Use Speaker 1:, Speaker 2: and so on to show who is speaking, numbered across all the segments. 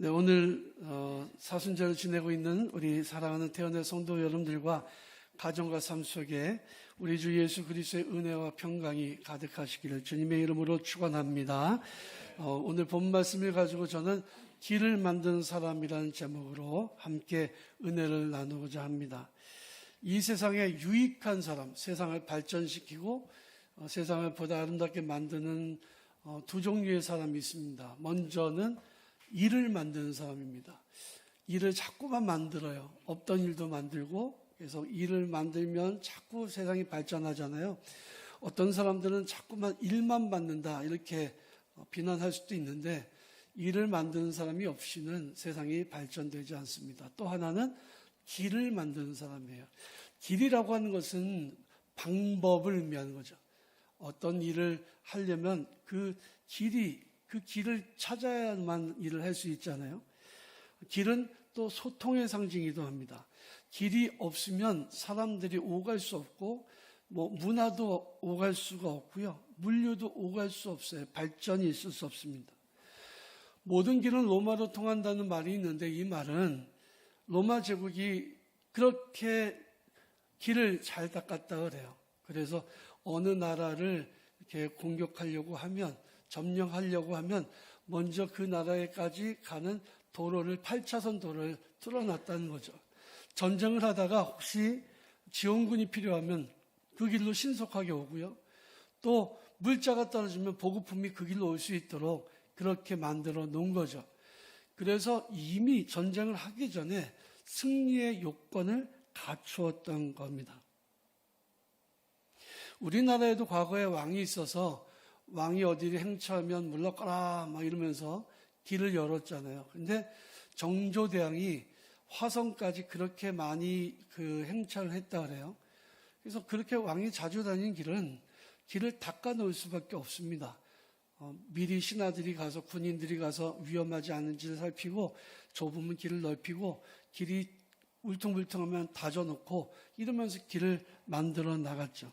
Speaker 1: 네, 오늘 어, 사순절을 지내고 있는 우리 사랑하는 태연의 성도 여러분들과 가정과 삶 속에 우리 주 예수 그리스도의 은혜와 평강이 가득하시기를 주님의 이름으로 축원합니다. 어, 오늘 본 말씀을 가지고 저는 길을 만드는 사람이라는 제목으로 함께 은혜를 나누고자 합니다. 이 세상에 유익한 사람, 세상을 발전시키고 어, 세상을 보다 아름답게 만드는 어, 두 종류의 사람이 있습니다. 먼저는 일을 만드는 사람입니다. 일을 자꾸만 만들어요. 없던 일도 만들고 그래서 일을 만들면 자꾸 세상이 발전하잖아요. 어떤 사람들은 자꾸만 일만 받는다 이렇게 어, 비난할 수도 있는데 일을 만드는 사람이 없이는 세상이 발전되지 않습니다. 또 하나는 길을 만드는 사람이에요. 길이라고 하는 것은 방법을 의미하는 거죠. 어떤 일을 하려면 그 길이 그 길을 찾아야만 일을 할 수 있잖아요. 길은 또 소통의 상징이기도 합니다. 길이 없으면 사람들이 오갈 수 없고 뭐 문화도 오갈 수가 없고요. 물류도 오갈 수 없어요. 발전이 있을 수 없습니다. 모든 길은 로마로 통한다는 말이 있는데 이 말은 로마 제국이 그렇게 길을 잘 닦았다 그래요. 그래서 어느 나라를 이렇게 공격하려고 하면 점령하려고 하면 먼저 그 나라에까지 가는 도로를 8차선 도로를 뚫어놨다는 거죠. 전쟁을 하다가 혹시 지원군이 필요하면 그 길로 신속하게 오고요. 또 물자가 떨어지면 보급품이 그 길로 올 수 있도록 그렇게 만들어 놓은 거죠. 그래서 이미 전쟁을 하기 전에 승리의 요건을 갖추었던 겁니다. 우리나라에도 과거에 왕이 있어서 왕이 어디를 행차하면 물러가라 막 이러면서 길을 열었잖아요. 근데 정조대왕이 화성까지 그렇게 많이 그 행차를 했다 그래요. 그래서 그렇게 왕이 자주 다니는 길은 길을 닦아 놓을 수밖에 없습니다. 어, 미리 신하들이 가서 군인들이 가서 위험하지 않은지를 살피고 좁으면 길을 넓히고 길이 울퉁불퉁하면 다져놓고 이러면서 길을 만들어 나갔죠.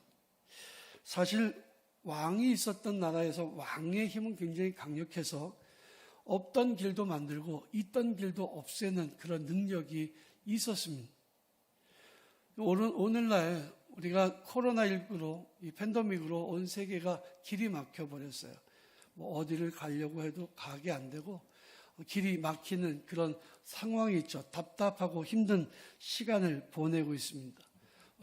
Speaker 1: 사실 왕이 있었던 나라에서 왕의 힘은 굉장히 강력해서 없던 길도 만들고 있던 길도 없애는 그런 능력이 있었습니다. 오늘, 오늘날 우리가 코로나19로 이 팬데믹으로 온 세계가 길이 막혀 버렸어요. 뭐 어디를 가려고 해도 가게 안 되고 길이 막히는 그런 상황이 있죠. 답답하고 힘든 시간을 보내고 있습니다.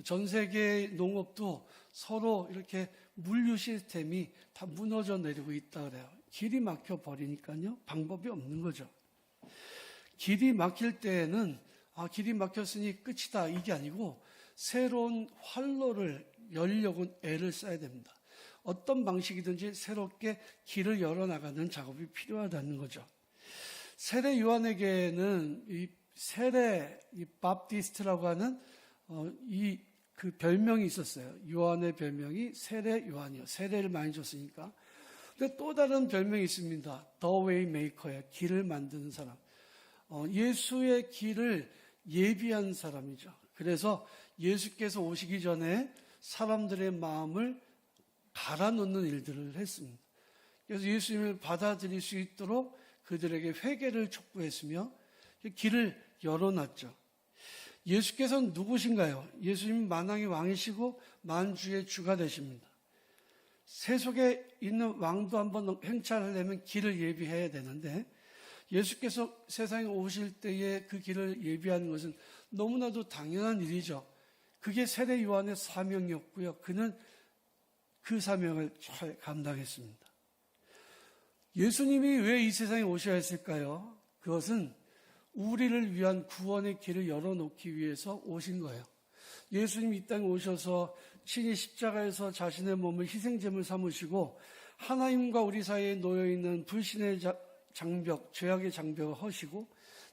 Speaker 1: 전 세계 농업도 서로 이렇게 물류 시스템이 다 무너져 내리고 있다 그래요. 길이 막혀 버리니까요. 방법이 없는 거죠. 길이 막힐 때에는 아, 길이 막혔으니 끝이다. 이게 아니고 새로운 활로를 열려고 애를 써야 됩니다. 어떤 방식이든지 새롭게 길을 열어 나가는 작업이 필요하다는 거죠. 세례 요한에게는 이 세례 이 밥디스트라고 하는 어, 이 그 별명이 있었어요. 요한의 별명이 세례 요한이요. 세례를 많이 줬으니까. 근데 또 다른 별명이 있습니다. 더 웨이 메이커예요. 길을 만드는 사람. 어, 예수의 길을 예비한 사람이죠. 그래서 예수께서 오시기 전에 사람들의 마음을 갈아놓는 일들을 했습니다. 그래서 예수님을 받아들일 수 있도록 그들에게 회개를 촉구했으며 길을 열어놨죠. 예수께서는 누구신가요? 예수님은 만왕의 왕이시고 만주의 주가 되십니다. 세속에 있는 왕도 한번 행차하려면 길을 예비해야 되는데 예수께서 세상에 오실 때에 그 길을 예비하는 것은 너무나도 당연한 일이죠. 그게 세례 요한의 사명이었고요. 그는 그 사명을 잘 감당했습니다. 예수님이 왜 이 세상에 오셔야 했을까요? 그것은 우리를 위한 구원의 길을 열어놓기 위해서 오신 거예요. 예수님이 이 땅에 오셔서 친히 십자가에서 자신의 몸을 희생제물 삼으시고 하나님과 우리 사이에 놓여있는 불신의 장벽, 죄악의 장벽을 허시고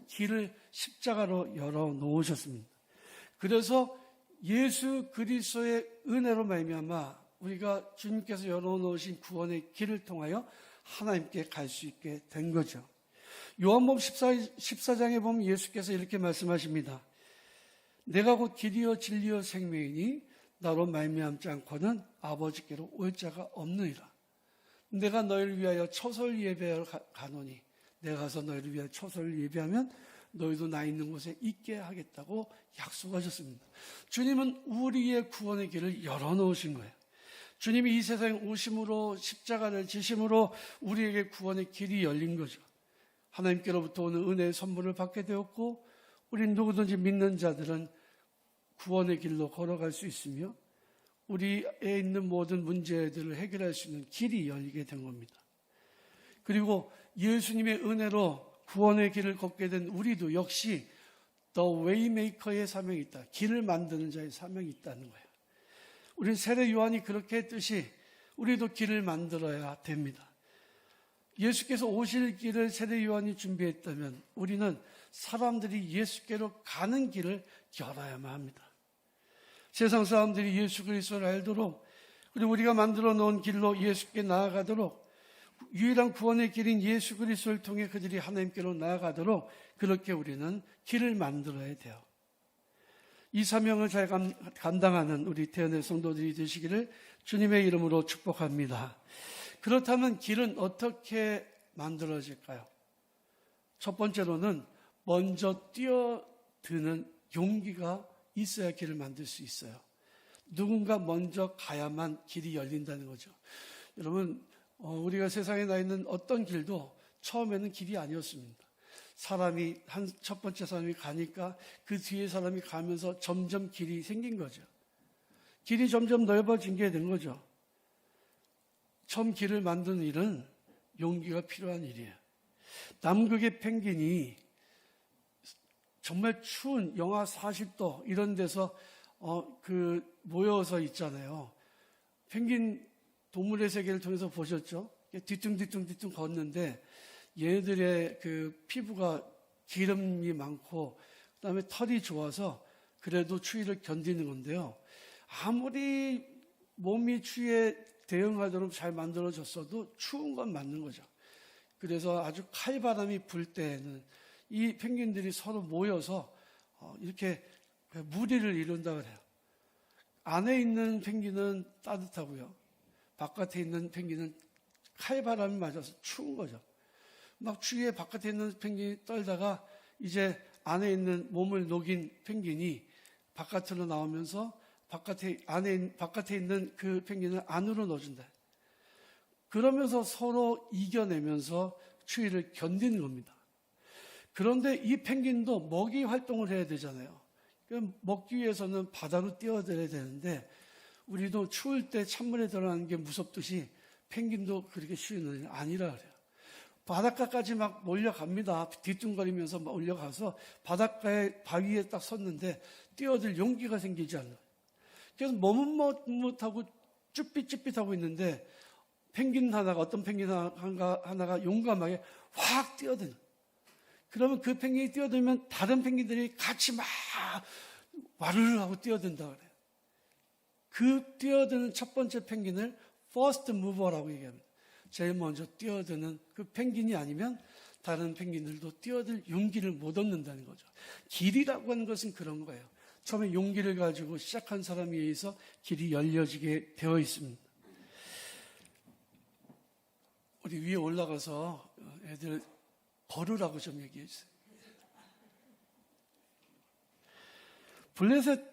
Speaker 1: 길을 십자가로 열어놓으셨습니다. 그래서 예수 그리스도의 은혜로 말미암아 우리가 주님께서 열어놓으신 구원의 길을 통하여 하나님께 갈 수 있게 된 거죠. 요한복음 14, 14 장에 보면 예수께서 이렇게 말씀하십니다. 내가 곧 길이요 진리요 생명이니 나로 말미암지 않고는 아버지께로 올 자가 없느니라. 내가 너희를 위하여 처설 예배하러 가노니 내가 가서 너희를 위해 초소를 예비하면 너희도 나 있는 곳에 있게 하겠다고 약속하셨습니다. 주님은 우리의 구원의 길을 열어놓으신 거예요. 주님이 이 세상에 오심으로 십자가를 지심으로 우리에게 구원의 길이 열린 거죠. 하나님께로부터 오는 은혜의 선물을 받게 되었고 우리 누구든지 믿는 자들은 구원의 길로 걸어갈 수 있으며 우리에 있는 모든 문제들을 해결할 수 있는 길이 열리게 된 겁니다. 그리고 예수님의 은혜로 구원의 길을 걷게 된 우리도 역시 더 웨이메이커의 사명이 있다. 길을 만드는 자의 사명이 있다는 거예요. 우리 세례 요한이 그렇게 했듯이 우리도 길을 만들어야 됩니다. 예수께서 오실 길을 세례 요한이 준비했다면 우리는 사람들이 예수께로 가는 길을 열어야만 합니다. 세상 사람들이 예수 그리스도를 알도록 그리고 우리가 만들어 놓은 길로 예수께 나아가도록 유일한 구원의 길인 예수 그리스도를 통해 그들이 하나님께로 나아가도록 그렇게 우리는 길을 만들어야 돼요. 이 사명을 잘 감, 감당하는 우리 태연의 성도들이 되시기를 주님의 이름으로 축복합니다. 그렇다면 길은 어떻게 만들어질까요? 첫 번째로는 먼저 뛰어드는 용기가 있어야 길을 만들 수 있어요. 누군가 먼저 가야만 길이 열린다는 거죠. 여러분, 어, 우리가 세상에 나 있는 어떤 길도 처음에는 길이 아니었습니다. 사람이 한 첫 번째 사람이 가니까 그 뒤에 사람이 가면서 점점 길이 생긴 거죠. 길이 점점 넓어진 게 된 거죠. 처음 길을 만드는 일은 용기가 필요한 일이에요. 남극의 펭귄이 정말 추운 영하 40도 이런 데서 어, 그 모여서 있잖아요. 펭귄 동물의 세계를 통해서 보셨죠? 뒤뚱뒤뚱뒤뚱 걷는데 얘네들의 그 피부가 기름이 많고 그다음에 털이 좋아서 그래도 추위를 견디는 건데요. 아무리 몸이 추위에 대응하도록 잘 만들어졌어도 추운 건 맞는 거죠. 그래서 아주 칼바람이 불 때에는 이 펭귄들이 서로 모여서 어, 이렇게 무리를 이룬다 그래요. 안에 있는 펭귄은 따뜻하고요. 바깥에 있는 펭귄은 칼바람이 맞아서 추운 거죠. 막 추위에 바깥에 있는 펭귄이 떨다가 이제 안에 있는 몸을 녹인 펭귄이 바깥으로 나오면서 바깥에 안에 바깥에 있는 그 펭귄을 안으로 넣어준다. 그러면서 서로 이겨내면서 추위를 견디는 겁니다. 그런데 이 펭귄도 먹이 활동을 해야 되잖아요. 먹기 위해서는 바다로 뛰어들어야 되는데 우리도 추울 때 찬물에 들어가는 게 무섭듯이 펭귄도 그렇게 쉬운 일이 아니라 그래요. 바닷가까지 막 몰려갑니다. 뒤뚱거리면서 막 올려가서 바닷가에 바위에 딱 섰는데 뛰어들 용기가 생기지 않아요. 그래서 머뭇머뭇하고 쭈삣쭈삣하고 있는데 펭귄 하나가 어떤 펭귄 하나가 용감하게 확 뛰어드는. 그러면 그 펭귄이 뛰어들면 다른 펭귄들이 같이 막 와르르 하고 뛰어든다 그래요. 그 뛰어드는 첫 번째 펭귄을 first mover라고 얘기합니다. 제일 먼저 뛰어드는 그 펭귄이 아니면 다른 펭귄들도 뛰어들 용기를 못 얻는다는 거죠. 길이라고 하는 것은 그런 거예요. 처음에 용기를 가지고 시작한 사람에 의해서 길이 열려지게 되어 있습니다. 우리 위에 올라가서 애들 걸으라고 좀 얘기해 주세요. 블레셋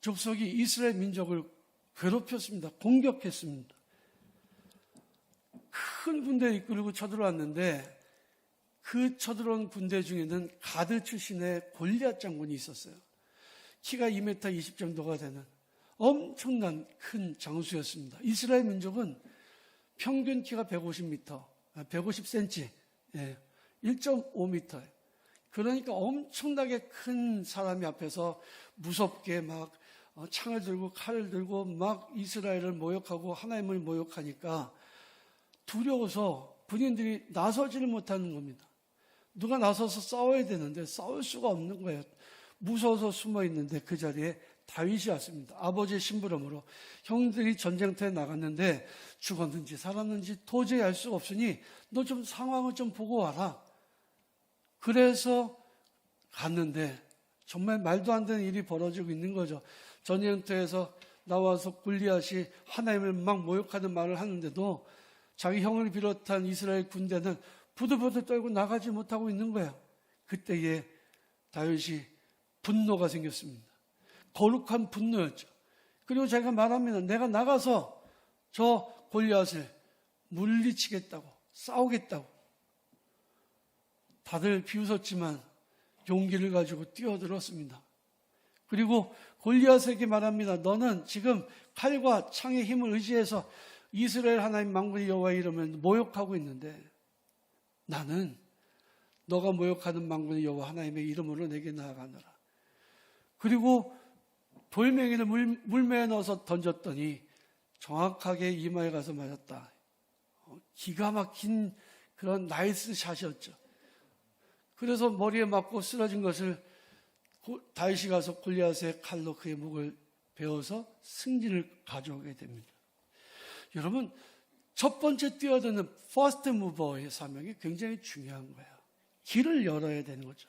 Speaker 1: 족속이 이스라엘 민족을 괴롭혔습니다. 공격했습니다. 큰 군대를 이끌고 쳐들어왔는데 그 쳐들어온 군대 중에는 가드 출신의 골리앗 장군이 있었어요. 키가 2m 20 정도가 되는 엄청난 큰 장수였습니다. 이스라엘 민족은 평균 키가 150m, 150cm, 예, 1.5m. 그러니까 엄청나게 큰 사람이 앞에서 무섭게 막 어, 창을 들고 칼을 들고 막 이스라엘을 모욕하고 하나님을 모욕하니까 두려워서 군인들이 나서지를 못하는 겁니다. 누가 나서서 싸워야 되는데 싸울 수가 없는 거예요. 무서워서 숨어 있는데 그 자리에 다윗이 왔습니다. 아버지의 심부름으로 형들이 전쟁터에 나갔는데 죽었는지 살았는지 도저히 알 수가 없으니 너 좀 상황을 좀 보고 와라. 그래서 갔는데 정말 말도 안 되는 일이 벌어지고 있는 거죠. 전쟁터에서 나와서 굴리앗이 하나님을 막 모욕하는 말을 하는데도 자기 형을 비롯한 이스라엘 군대는 부들부들 떨고 나가지 못하고 있는 거예요. 그때에 다윗이 분노가 생겼습니다. 거룩한 분노였죠. 그리고 제가 말합니다. 내가 나가서 저 골리앗을 물리치겠다고 싸우겠다고 다들 비웃었지만 용기를 가지고 뛰어들었습니다. 그리고 골리앗에게 말합니다. 너는 지금 칼과 창의 힘을 의지해서 이스라엘 하나님 망군의 여호와 이름을 모욕하고 있는데 나는 너가 모욕하는 망군의 여호와 하나님의 이름으로 내게 나아가노라. 그리고 돌멩이를 물, 물매에 넣어서 던졌더니 정확하게 이마에 가서 맞았다. 어, 기가 막힌 그런 나이스 샷이었죠. 그래서 머리에 맞고 쓰러진 것을 고- 다윗이 가서 골리앗의 칼로 그의 목을 베어서 승진을 가져오게 됩니다. 여러분 첫 번째 뛰어드는 퍼스트 무버의 사명이 굉장히 중요한 거예요. 길을 열어야 되는 거죠.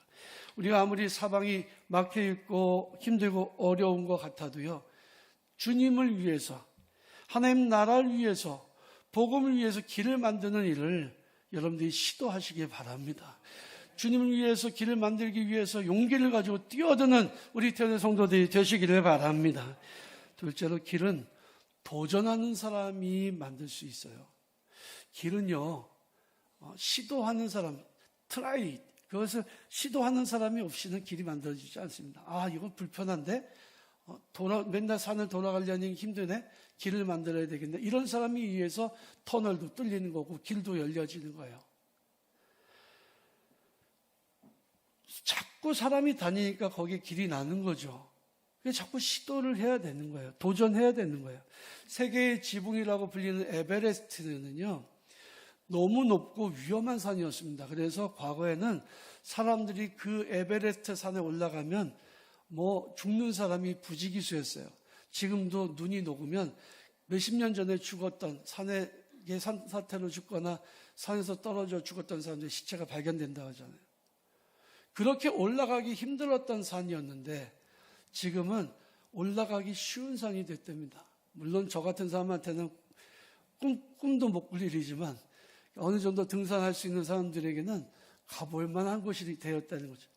Speaker 1: 우리가 아무리 사방이 막혀 있고 힘들고 어려운 것 같아도요. 주님을 위해서 하나님 나라를 위해서 복음을 위해서 길을 만드는 일을 여러분들이 시도하시기 바랍니다. 주님을 위해서 길을 만들기 위해서 용기를 가지고 뛰어드는 우리 태어난 성도들이 되시기를 바랍니다. 둘째로 길은 도전하는 사람이 만들 수 있어요. 길은요, 어, 시도하는 사람, 트라이, 그것을 시도하는 사람이 없이는 길이 만들어지지 않습니다. 아, 이건 불편한데? 어, 돌아, 맨날 산을 돌아가려니 힘드네? 길을 만들어야 되겠네. 이런 사람이 위해서 터널도 뚫리는 거고, 길도 열려지는 거예요. 자꾸 사람이 다니니까 거기에 길이 나는 거죠. 자꾸 시도를 해야 되는 거예요. 도전해야 되는 거예요. 세계의 지붕이라고 불리는 에베레스트는요, 너무 높고 위험한 산이었습니다. 그래서 과거에는 사람들이 그 에베레스트 산에 올라가면 뭐 죽는 사람이 부지기수였어요. 지금도 눈이 녹으면 몇십 년 전에 죽었던 산에 산 사태로 죽거나 산에서 떨어져 죽었던 사람들의 시체가 발견된다고 하잖아요. 그렇게 올라가기 힘들었던 산이었는데 지금은 올라가기 쉬운 산이 됐답니다. 물론 저 같은 사람한테는 꿈, 꿈도 못 꿀 일이지만 어느 정도 등산할 수 있는 사람들에게는 가볼 만한 곳이 되었다는 거죠.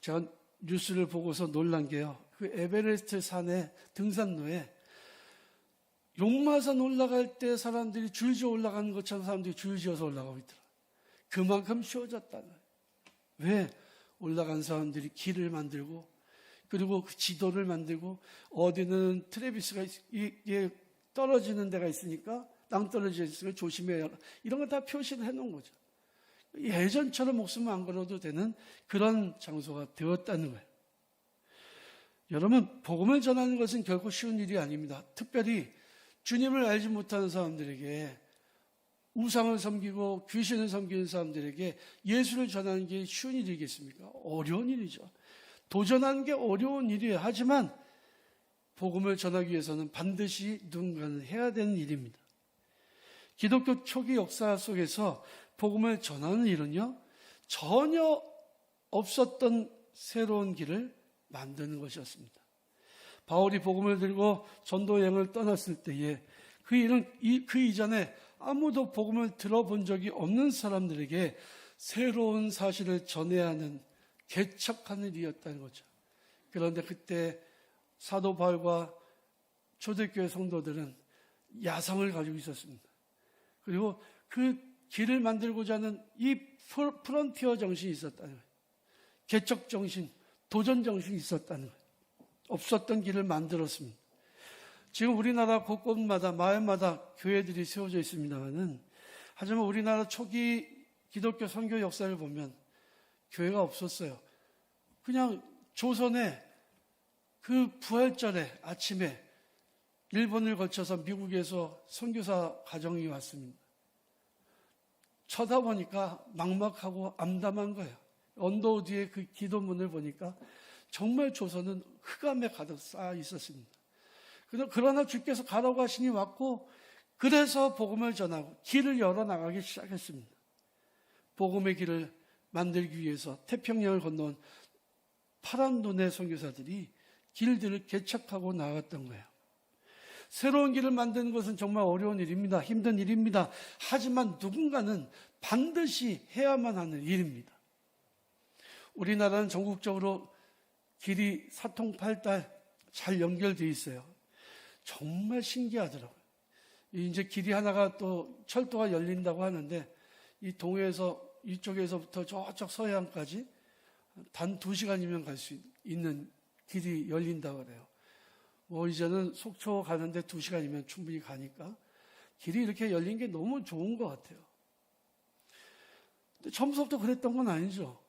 Speaker 1: 제가 뉴스를 보고서 놀란 게요. 그 에베레스트 산의 등산로에 용마산 올라갈 때 사람들이 줄지어 올라가는 것처럼 사람들이 줄지어서 올라가고 있더라. 그만큼 쉬워졌다는 거예요. 왜? 올라간 사람들이 길을 만들고 그리고 그 지도를 만들고 어디는 트레비스가 떨어지는 데가 있으니까 땅 떨어져 있으면 조심해야 이런 거 다 표시를 해놓은 거죠. 예전처럼 목숨 안 걸어도 되는 그런 장소가 되었다는 거예요. 여러분 복음을 전하는 것은 결코 쉬운 일이 아닙니다. 특별히 주님을 알지 못하는 사람들에게 우상을 섬기고 귀신을 섬기는 사람들에게 예수를 전하는 게 쉬운 일이겠습니까? 어려운 일이죠. 도전하는 게 어려운 일이에요. 하지만 복음을 전하기 위해서는 반드시 누군가는 해야 되는 일입니다. 기독교 초기 역사 속에서 복음을 전하는 일은요, 전혀 없었던 새로운 길을 만드는 것이었습니다. 바울이 복음을 들고 전도 여행을 떠났을 때에 그 일은 이, 그 이전에 아무도 복음을 들어본 적이 없는 사람들에게 새로운 사실을 전해야 하는 개척하는 일이었다는 거죠. 그런데 그때 사도 바울과 초대교회 성도들은 야성을 가지고 있었습니다. 그리고 그 길을 만들고자 하는 이 프론티어 정신이 있었다는 거예요. 개척 정신, 도전 정신이 있었다는 거예요. 없었던 길을 만들었습니다. 지금 우리나라 곳곳마다 마을마다 교회들이 세워져 있습니다만은 하지만 우리나라 초기 기독교 선교 역사를 보면 교회가 없었어요. 그냥 조선에 그 부활절에 아침에 일본을 거쳐서 미국에서 선교사 가정이 왔습니다. 쳐다보니까 막막하고 암담한 거예요. 언덕 뒤에 그 기도문을 보니까 정말 조선은 흑암에 가득 쌓여 있었습니다. 그러나 주께서 가라고 하시니 왔고 그래서 복음을 전하고 길을 열어 나가기 시작했습니다. 복음의 길을 만들기 위해서 태평양을 건너온 파란 눈의 선교사들이 길들을 개척하고 나갔던 거예요. 새로운 길을 만드는 것은 정말 어려운 일입니다. 힘든 일입니다. 하지만 누군가는 반드시 해야만 하는 일입니다. 우리나라는 전국적으로 길이 사통팔달 잘 연결되어 있어요. 정말 신기하더라고요. 이제 길이 하나가 또 철도가 열린다고 하는데 이 동해에서 이쪽에서부터 저쪽 서해안까지 단두 시간이면 갈 수 있는 길이 열린다고 그래요. 뭐 이제는 속초 가는데 두 시간이면 충분히 가니까 길이 이렇게 열린 게 너무 좋은 것 같아요. 근데 처음부터 그랬던 건 아니죠.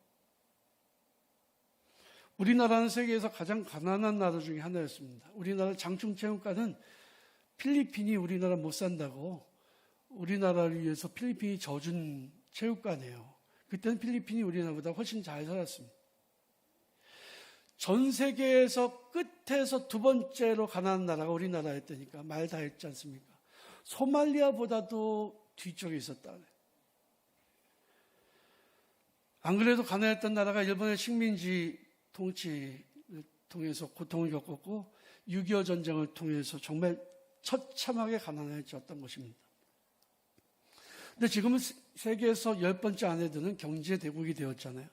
Speaker 1: 우리나라는 세계에서 가장 가난한 나라 중에 하나였습니다. 우리나라 장충체육관은 필리핀이 우리나라 못 산다고 우리나라를 위해서 필리핀이 져준 체육관이에요. 그때는 필리핀이 우리나라보다 훨씬 잘 살았습니다. 전 세계에서 끝에서 두 번째로 가난한 나라가 우리나라였다니까 말 다 했지 않습니까? 소말리아보다도 뒤쪽에 있었다. 안 그래도 가난했던 나라가 일본의 식민지 통치를 통해서 고통을 겪었고 6.25 전쟁을 통해서 정말 처참하게 가난해졌던 것입니다. 근데 지금은 세계에서 열 번째 안에 드는 경제 대국이 되었잖아요.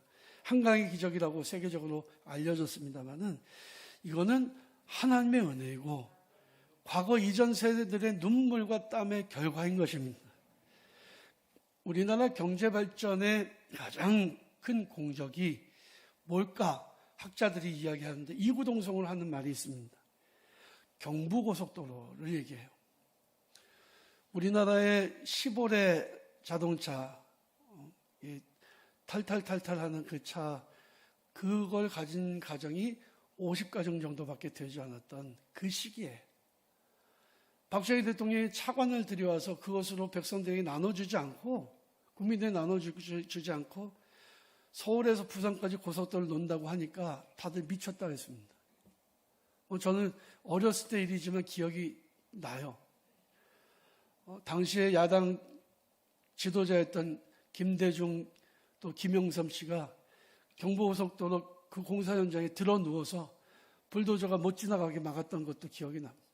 Speaker 1: 한강의 기적이라고 세계적으로 알려졌습니다만은 이거는 하나님의 은혜이고 과거 이전 세대들의 눈물과 땀의 결과인 것입니다. 우리나라 경제 발전의 가장 큰 공적이 뭘까? 학자들이 이야기하는데 이구동성을 하는 말이 있습니다. 경부고속도로를 얘기해요. 우리나라의 15대 자동차, 어, 탈탈탈탈 하는 그 차, 그걸 가진 가정이 50가정 정도밖에 되지 않았던 그 시기에 박정희 대통령이 차관을 들여와서 그것으로 백성들에게 나눠주지 않고 국민들에 나눠주지 않고 서울에서 부산까지 고속도로를 논다고 하니까 다들 미쳤다 했습니다. 어, 저는 어렸을 때 일이지만 기억이 나요. 어, 당시에 야당 지도자였던 김대중 또 김영삼 씨가 경부고속도로 그 공사 현장에 들어 누워서 불도저가 못 지나가게 막았던 것도 기억이 납니다.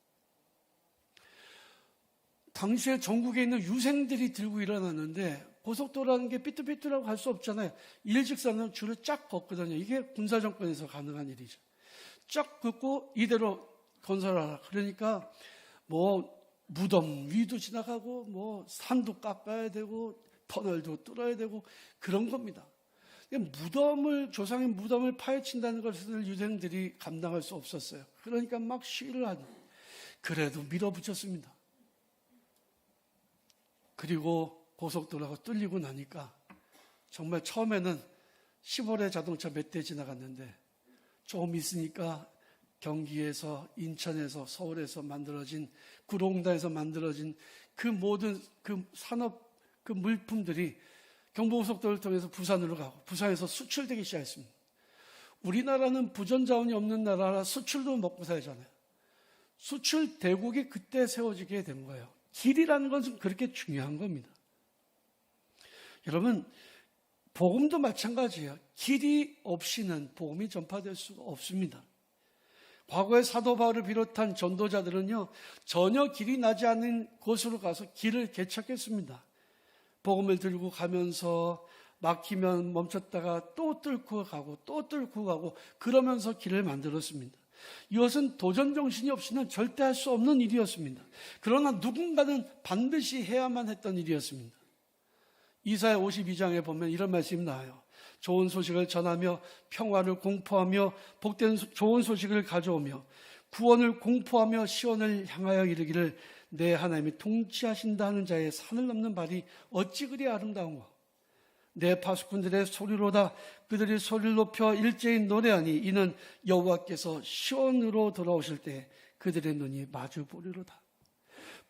Speaker 1: 당시에 전국에 있는 유생들이 들고 일어났는데 고속도로라는 게 삐뚤삐뚤하고 갈 수 없잖아요. 일직선은 줄을 쫙 걷거든요. 이게 군사정권에서 가능한 일이죠. 쫙 긋고 이대로 건설하라. 그러니까 뭐 무덤 위도 지나가고 뭐 산도 깎아야 되고 터널도 뚫어야 되고 그런 겁니다. 무덤을 조상의 무덤을 파헤친다는 것을 유생들이 감당할 수 없었어요. 그러니까 막 시위를 하죠. 그래도 밀어붙였습니다. 그리고 고속도로가 뚫리고 나니까 정말 처음에는 10월에 자동차 몇 대 지나갔는데 조금 있으니까 경기에서 인천에서 서울에서 만들어진 구룡단에서 만들어진 그 모든 그 산업 그 물품들이 경부고속도로를 통해서 부산으로 가고 부산에서 수출되기 시작했습니다. 우리나라는 부전 자원이 없는 나라라 수출도 먹고 살잖아요. 수출 대국이 그때 세워지게 된 거예요. 길이라는 것은 그렇게 중요한 겁니다. 여러분, 복음도 마찬가지예요. 길이 없이는 복음이 전파될 수가 없습니다. 과거의 사도 바울을 비롯한 전도자들은요, 전혀 길이 나지 않는 곳으로 가서 길을 개척했습니다. 복음을 들고 가면서 막히면 멈췄다가 또 뚫고 가고 또 뚫고 가고 그러면서 길을 만들었습니다. 이것은 도전 정신이 없이는 절대 할 수 없는 일이었습니다. 그러나 누군가는 반드시 해야만 했던 일이었습니다. 이사야 52장에 보면 이런 말씀이 나와요. 좋은 소식을 전하며 평화를 공포하며 복된 좋은 소식을 가져오며 구원을 공포하며 시원을 향하여 이르기를 내 하나님이 통치하신다 하는 자의 산을 넘는 발이 어찌 그리 아름다운가 내 파수꾼들의 소리로다 그들이 소리를 높여 일제히 노래하니 이는 여호와께서 시온으로 돌아오실 때 그들의 눈이 마주 보리로다.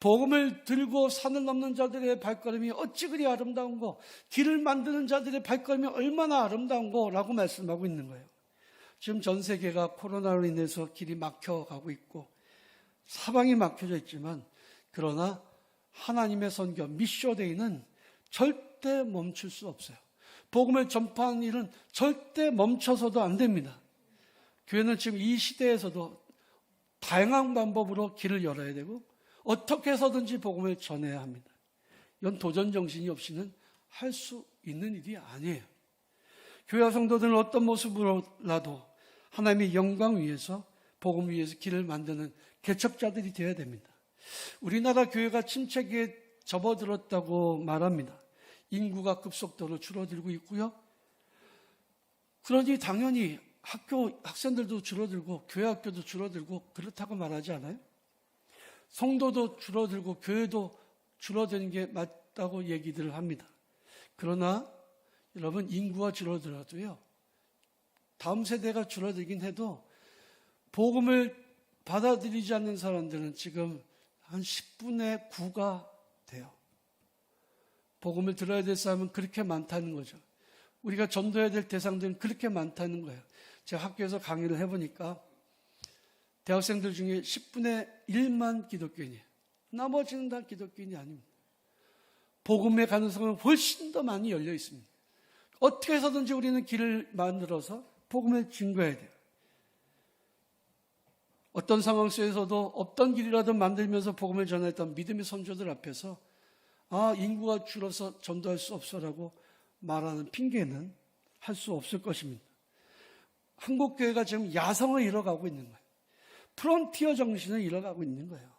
Speaker 1: 복음을 들고 산을 넘는 자들의 발걸음이 어찌 그리 아름다운고 길을 만드는 자들의 발걸음이 얼마나 아름다운고라고 말씀하고 있는 거예요. 지금 전 세계가 코로나로 인해서 길이 막혀가고 있고 사방이 막혀져 있지만 그러나 하나님의 선교 미쇼데이는 절대 멈출 수 없어요. 복음을 전파하는 일은 절대 멈춰서도 안 됩니다. 교회는 지금 이 시대에서도 다양한 방법으로 길을 열어야 되고 어떻게 해서든지 복음을 전해야 합니다. 이건 도전 정신이 없이는 할 수 있는 일이 아니에요. 교회 성도들은 어떤 모습으로라도 하나님의 영광 위에서 복음 위에서 길을 만드는 개척자들이 되어야 됩니다. 우리나라 교회가 침체기에 접어들었다고 말합니다. 인구가 급속도로 줄어들고 있고요. 그러니 당연히 학교 학생들도 줄어들고 교회 학교도 줄어들고 그렇다고 말하지 않아요? 성도도 줄어들고 교회도 줄어드는 게 맞다고 얘기들을 합니다. 그러나 여러분 인구가 줄어들어도요. 다음 세대가 줄어들긴 해도 복음을 받아들이지 않는 사람들은 지금 한 10분의 9가 돼요. 복음을 들어야 될 사람은 그렇게 많다는 거죠. 우리가 전도해야 될 대상들은 그렇게 많다는 거예요. 제가 학교에서 강의를 해보니까 대학생들 중에 10분의 1만 기독교인이에요. 나머지는 다 기독교인이 아닙니다. 복음의 가능성은 훨씬 더 많이 열려 있습니다. 어떻게 해서든지 우리는 길을 만들어서 복음을 증거해야 돼요. 어떤 상황 속에서도 어떤 길이라도 만들면서 복음을 전했던 믿음의 선조들 앞에서 아, 인구가 줄어서 전도할 수 없어라고 말하는 핑계는 할 수 없을 것입니다. 한국 교회가 지금 야성을 잃어가고 있는 거예요. 프론티어 정신을 잃어가고 있는 거예요.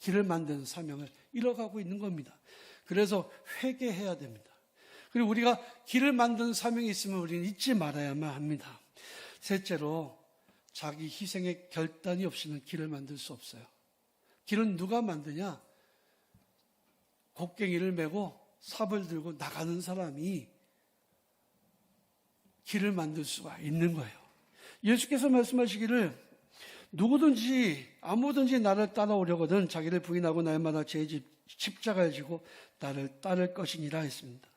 Speaker 1: 길을 만드는 사명을 잃어가고 있는 겁니다. 그래서 회개해야 됩니다. 그리고 우리가 길을 만드는 사명이 있으면 우리는 잊지 말아야만 합니다. 셋째로 자기 희생의 결단이 없이는 길을 만들 수 없어요. 길은 누가 만드냐? 곡괭이를 메고 삽을 들고 나가는 사람이 길을 만들 수가 있는 거예요. 예수께서 말씀하시기를 누구든지 아무든지 나를 따라오려거든 자기를 부인하고 날마다 제 집 십자가를 지고 나를 따를 것이니라 했습니다.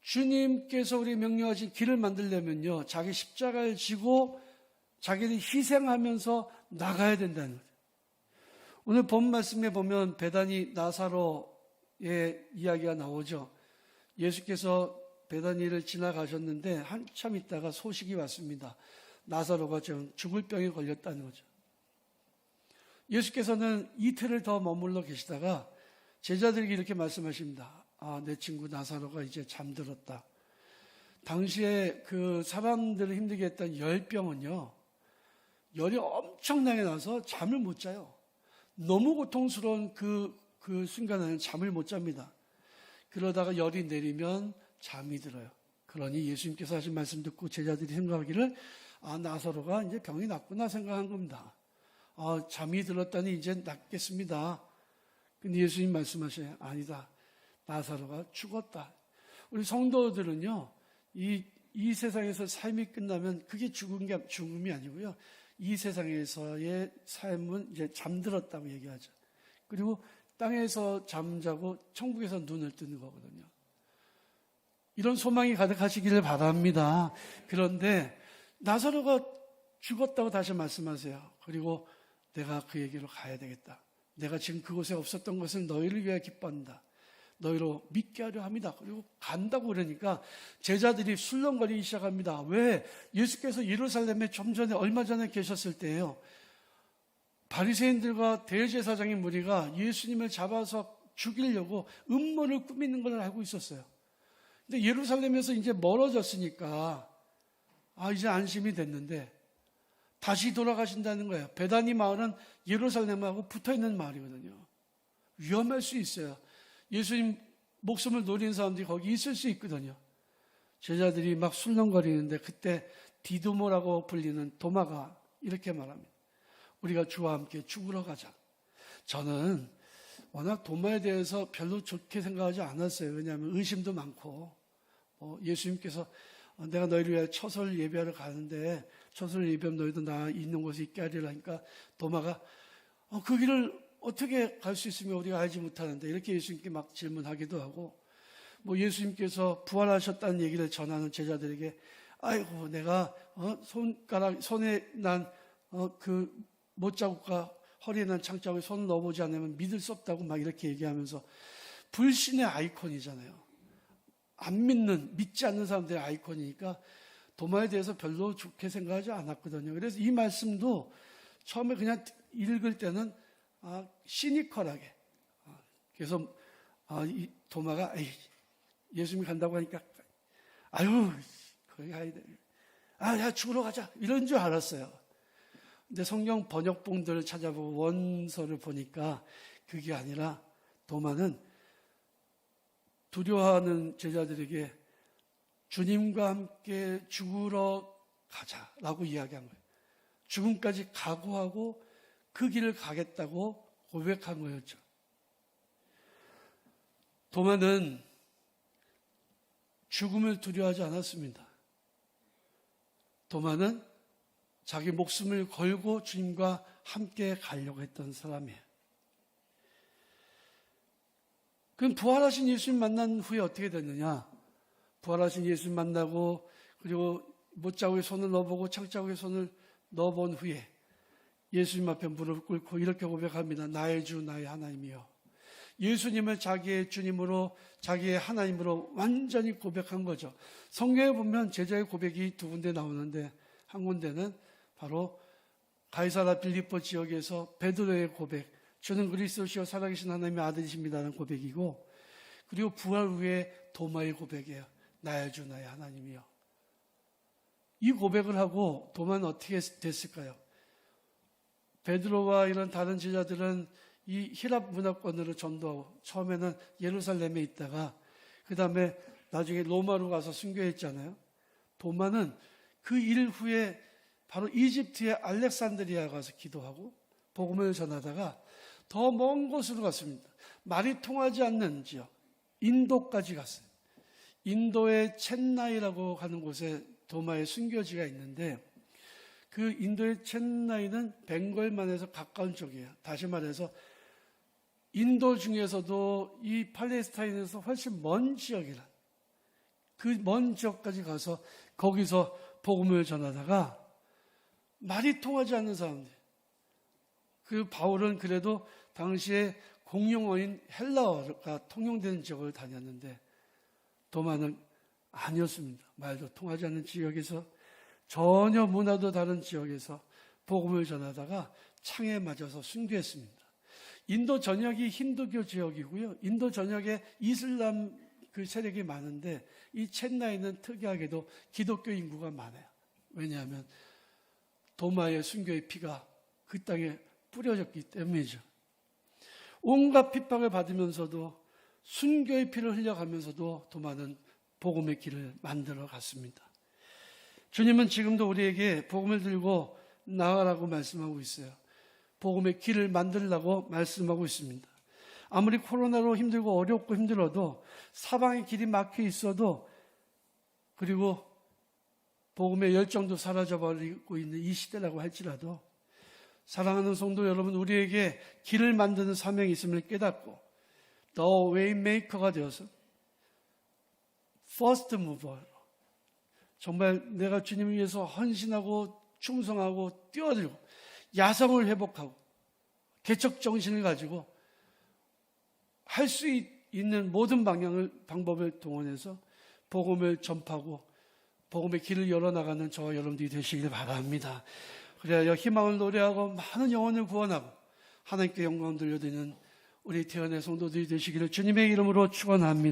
Speaker 1: 주님께서 우리 명령하신 길을 만들려면요, 자기 십자가를 지고 자기를 희생하면서 나가야 된다는 거죠. 오늘 본 말씀에 보면 배단이 나사로의 이야기가 나오죠. 예수께서 배단위를 지나가셨는데 한참 있다가 소식이 왔습니다. 나사로가 지금 죽을 병에 걸렸다는 거죠. 예수께서는 이틀을 더 머물러 계시다가 제자들에게 이렇게 말씀하십니다. 아, 내 친구 나사로가 이제 잠들었다. 당시에 그 사람들을 힘들게 했던 열병은요, 열이 엄청나게 나서 잠을 못 자요. 너무 고통스러운 그, 그 순간에는 잠을 못 잡니다. 그러다가 열이 내리면 잠이 들어요. 그러니 예수님께서 하신 말씀 듣고 제자들이 생각하기를 아 나사로가 이제 병이 낫구나 생각한 겁니다. 아 잠이 들었다니 이제 낫겠습니다. 근데 예수님 말씀하셔요. 아니다. 나사로가 죽었다. 우리 성도들은요. 이, 이 세상에서 삶이 끝나면 그게 죽은 게 죽음이 아니고요. 이 세상에서의 삶은 이제 잠들었다고 얘기하죠. 그리고 땅에서 잠자고 천국에서 눈을 뜨는 거거든요. 이런 소망이 가득하시기를 바랍니다. 그런데 나사로가 죽었다고 다시 말씀하세요. 그리고 내가 그에게로 가야 되겠다. 내가 지금 그곳에 없었던 것은 너희를 위해 기뻐한다. 너희로 믿게 하려 합니다. 그리고 간다고 그러니까 제자들이 술렁거리기 시작합니다. 왜? 예수께서 예루살렘에 좀 전에 얼마 전에 계셨을 때예요. 바리새인들과 대제사장의 무리가 예수님을 잡아서 죽이려고 음모를 꾸미는 걸 알고 있었어요. 근데 예루살렘에서 이제 멀어졌으니까 아 이제 안심이 됐는데 다시 돌아가신다는 거예요. 베다니 마을은 예루살렘하고 붙어 있는 마을이거든요. 위험할 수 있어요. 예수님 목숨을 노린 사람들이 거기 있을 수 있거든요. 제자들이 막 술렁거리는데 그때 디도모라고 불리는 도마가 이렇게 말합니다. 우리가 주와 함께 죽으러 가자. 저는 워낙 도마에 대해서 별로 좋게 생각하지 않았어요. 왜냐하면 의심도 많고 어, 예수님께서 어, 내가 너희를 위해 처설 예배하러 가는데 처설 예배하면 너희도 나 있는 곳에 있게 하리라 니까 도마가 어, 그 길을 어떻게 갈 수 있으면 우리가 알지 못하는데 이렇게 예수님께 막 질문하기도 하고 뭐 예수님께서 부활하셨다는 얘기를 전하는 제자들에게 아이고 내가 어, 손가락 손에 난그 못자국과 허리에 난 창자국에 손을 넣어보지 않으면 믿을 수 없다고 막 이렇게 얘기하면서 불신의 아이콘이잖아요. 안 믿는 믿지 않는 사람들의 아이콘이니까 도마에 대해서 별로 좋게 생각하지 않았거든요. 그래서 이 말씀도 처음에 그냥 읽을 때는 아, 시니컬하게 아, 그래서 아, 이, 도마가 예수님이 간다고 하니까 아유 거기 가야 돼. 아, 야 죽으러 가자 이런 줄 알았어요. 근데 성경 번역본들을 찾아보고 원서를 보니까 그게 아니라 도마는 두려워하는 제자들에게 주님과 함께 죽으러 가자라고 이야기한 거예요. 죽음까지 각오하고 그 길을 가겠다고 고백한 거였죠. 도마는 죽음을 두려워하지 않았습니다. 도마는 자기 목숨을 걸고 주님과 함께 가려고 했던 사람이에요. 그럼 부활하신 예수님 만난 후에 어떻게 됐느냐? 부활하신 예수님 만나고 그리고 못자국에 손을 넣어보고 창자국에 손을 넣어본 후에 예수님 앞에 무릎 꿇고 이렇게 고백합니다. 나의 주, 나의 하나님이여. 예수님을 자기의 주님으로, 자기의 하나님으로 완전히 고백한 거죠. 성경에 보면 제자의 고백이 두 군데 나오는데 한 군데는 바로 가이사라 빌리포 지역에서 베드로의 고백, 주는 그리스도시요 살아계신 하나님의 아들이십니다라는 고백이고 그리고 부활 후에 도마의 고백이에요. 나의 주, 나의 하나님이요. 이 고백을 하고 도마는 어떻게 됐을까요? 베드로와 이런 다른 제자들은 이 히랍 문화권으로 전도하고 처음에는 예루살렘에 있다가 그 다음에 나중에 로마로 가서 순교했잖아요. 도마는 그 일 후에 바로 이집트의 알렉산드리아 가서 기도하고 복음을 전하다가 더 먼 곳으로 갔습니다. 말이 통하지 않는 지역 인도까지 갔어요. 인도의 첸나이라고 하는 곳에 도마의 순교지가 있는데 그 인도의 첸나이는 벵걸만에서 가까운 쪽이에요. 다시 말해서 인도 중에서도 이 팔레스타인에서 훨씬 먼 지역이라 그 먼 지역까지 가서 거기서 복음을 전하다가 말이 통하지 않는 사람들. 그 바울은 그래도 당시에 공용어인 헬라어가 통용되는 지역을 다녔는데 도마는 아니었습니다. 말도 통하지 않는 지역에서 전혀 문화도 다른 지역에서 복음을 전하다가 창에 맞아서 순교했습니다. 인도 전역이 힌두교 지역이고요. 인도 전역에 이슬람 그 세력이 많은데 이 첸나이는 특이하게도 기독교 인구가 많아요. 왜냐하면 도마의 순교의 피가 그 땅에 뿌려졌기 때문이죠. 온갖 핍박을 받으면서도 순교의 피를 흘려가면서도 도마는 복음의 길을 만들어 갔습니다. 주님은 지금도 우리에게 복음을 들고 나가라고 말씀하고 있어요. 복음의 길을 만들라고 말씀하고 있습니다. 아무리 코로나로 힘들고 어렵고 힘들어도 사방의 길이 막혀 있어도 그리고 복음의 열정도 사라져버리고 있는 이 시대라고 할지라도 사랑하는 성도 여러분 우리에게 길을 만드는 사명이 있음을 깨닫고 더 웨이메이커가 되어서 퍼스트 무버로 정말 내가 주님을 위해서 헌신하고 충성하고 뛰어들고 야성을 회복하고 개척 정신을 가지고 할 수 있는 모든 방향을 방법을 동원해서 복음을 전파하고 복음의 길을 열어 나가는 저와 여러분들이 되시길 바랍니다. 그래야 희망을 노래하고 많은 영혼을 구원하고 하나님께 영광 돌려드리는 우리 태연의 성도들이 되시기를 주님의 이름으로 축원합니다.